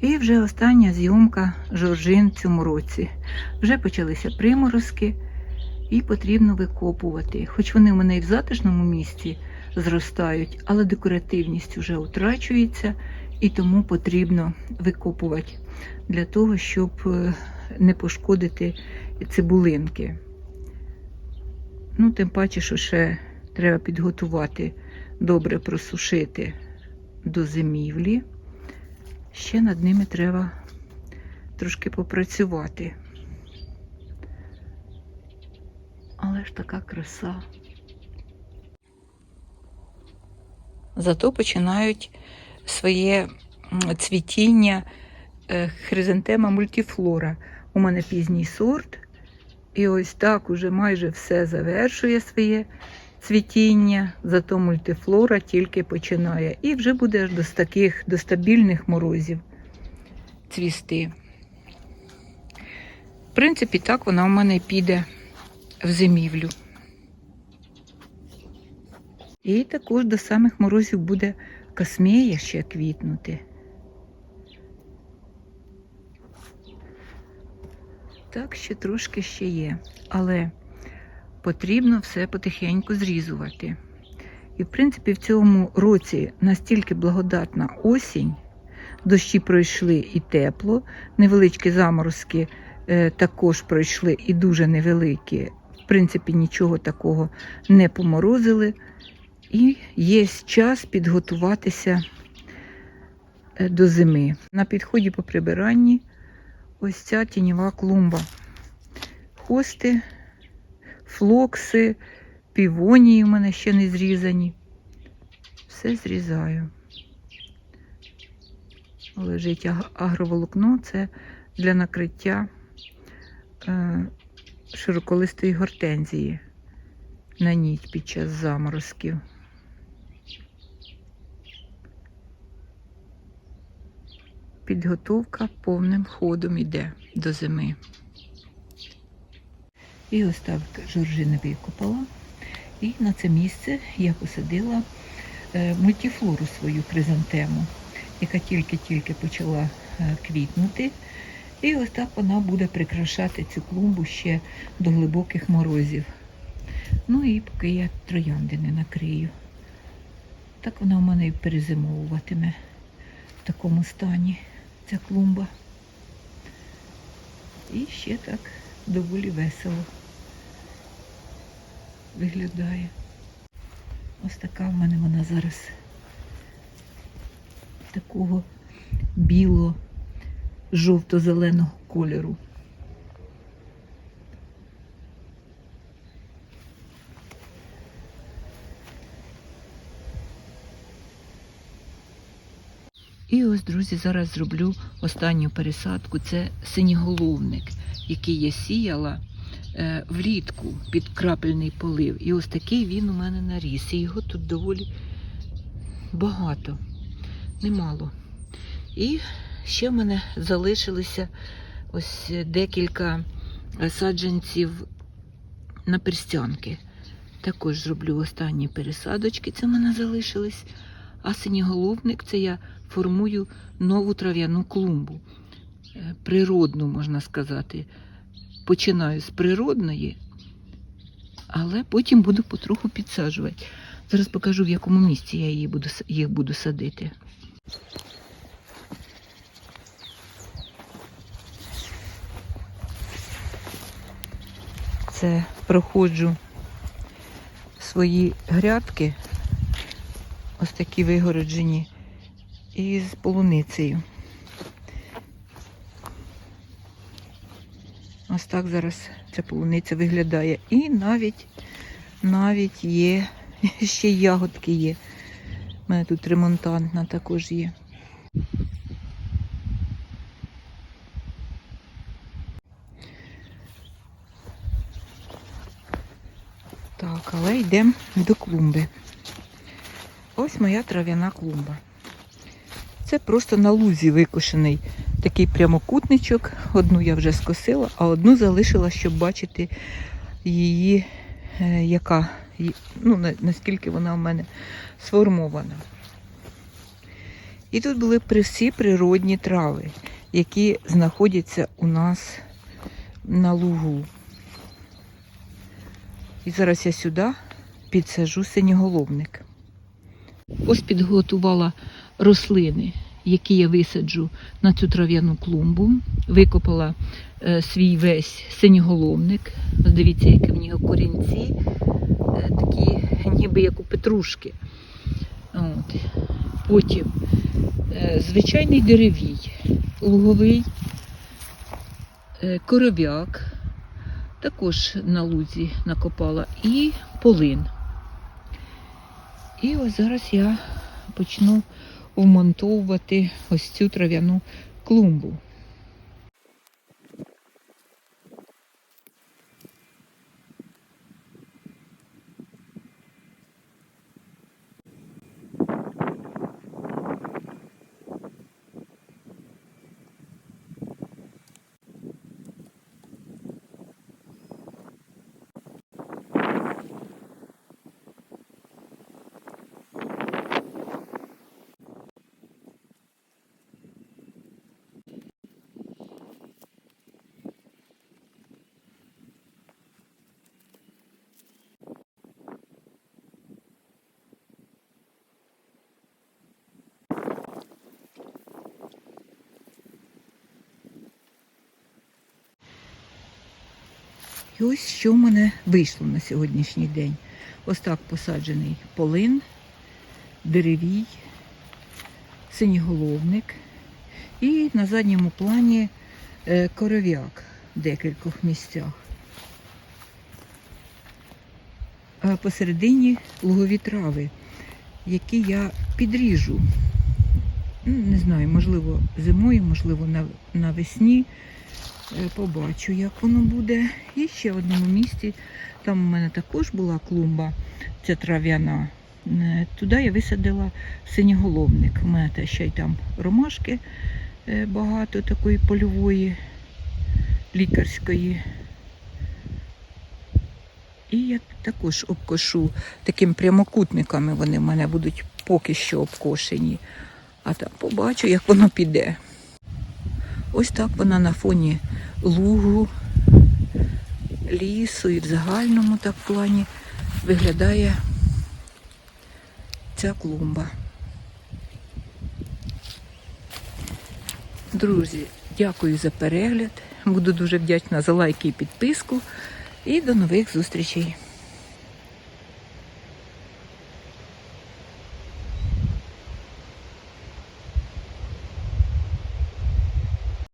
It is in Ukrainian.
І вже остання зйомка жоржин в цьому році. Вже почалися приморозки і потрібно викопувати. Хоч вони в мене і в затишному місці зростають, але декоративність вже утрачується і тому потрібно викопувати для того, щоб е, не пошкодити цибулинки. Ну, тим паче, що ще треба підготувати, добре просушити до зимівлі. Ще над ними треба трошки попрацювати. Але ж така краса. Зато починають своє цвітіння е, хризантема мультифлора. У мене пізній сорт. І ось так уже майже все завершує своє цвітіння, зато мультифлора тільки починає. І вже буде аж до таких до стабільних морозів цвісти. В принципі, так вона у мене піде в зимівлю. І також до самих морозів буде космея ще квітнути. Так, ще трошки ще є. Але потрібно все потихеньку зрізувати. І, в принципі, в цьому році настільки благодатна осінь, дощі пройшли і тепло, невеличкі заморозки е, також пройшли і дуже невеликі. В принципі, нічого такого не поморозили. І є час підготуватися е, до зими. На підході по прибиранні ось ця тіньова клумба. Хости, флокси, півонії у мене ще не зрізані. Все зрізаю. Лежить агроволокно, це для накриття е, широколистої гортензії на ніть під час заморозків. Підготовка повним ходом іде до зими. І ось так жоржини викопала. І на це місце я посадила е, мультифлору свою хризантему, яка тільки-тільки почала е, квітнути. І ось так вона буде прикрашати цю клумбу ще до глибоких морозів. Ну і поки я троянди не накрию. Так вона у мене і перезимовуватиме в такому стані ця клумба. І ще так доволі весело виглядає. Ось така в мене вона зараз такого біло-жовто-зеленого кольору. І ось, друзі, зараз зроблю останню пересадку. Це синьоголовник, який я сіяла влітку під крапельний полив. І ось такий він у мене наріс. І його тут доволі багато, немало. І ще в мене залишилися ось декілька е, саджанців на перстянки. Також зроблю останні пересадочки, це в мене залишились. А синьоголовник це я формую нову трав'яну клумбу. Е, Природну, можна сказати. Починаю з природної, але потім буду потроху підсаджувати. Зараз покажу, в якому місці я її буду, їх буду садити. Це проходжу свої грядки, ось такі вигороджені, із полуницею. Ось так зараз ця полуниця виглядає. І навіть, навіть є, ще ягодки є. У мене тут ремонтантна також є. Так, але йдемо до клумби. Ось моя трав'яна клумба. Це просто на лузі викошений такий прямокутничок. Одну я вже скосила, а одну залишила, щоб бачити її, е, яка, ну, наскільки вона в мене сформована. І тут були всі природні трави, які знаходяться у нас на лугу. І зараз я сюди підсажу синьоголовник. Ось підготувала рослини, які я висаджу на цю трав'яну клумбу. Викопала е, свій весь синьоголовник. Дивіться, які в нього корінці, е, такі ніби як у петрушки. От. Потім е, звичайний деревій, луговий, е, коров'як, також на лузі накопала, і полин. І ось зараз я почну вмонтовувати ось цю трав'яну клумбу. І ось що в мене вийшло на сьогоднішній день. Ось так посаджений полин, деревій, синьоголовник і на задньому плані е, коров'як в декількох місцях. А посередині лугові трави, які я підріжу. Ну, Не знаю, можливо, зимою, можливо, навесні. Е, Побачу, як воно буде. І ще в одному місці, там у мене також була клумба, ця трав'яна. Е, Туди я висадила синьоголовник. У мене ще й там ромашки е, багато такої польової, лікарської. І я також обкошу такими прямокутниками вони в мене будуть поки що обкошені. А там побачу, як воно піде. Ось так вона на фоні лугу, лісу і в загальному так плані виглядає ця клумба. Друзі, дякую за перегляд. Буду дуже вдячна за лайки і підписку. І до нових зустрічей.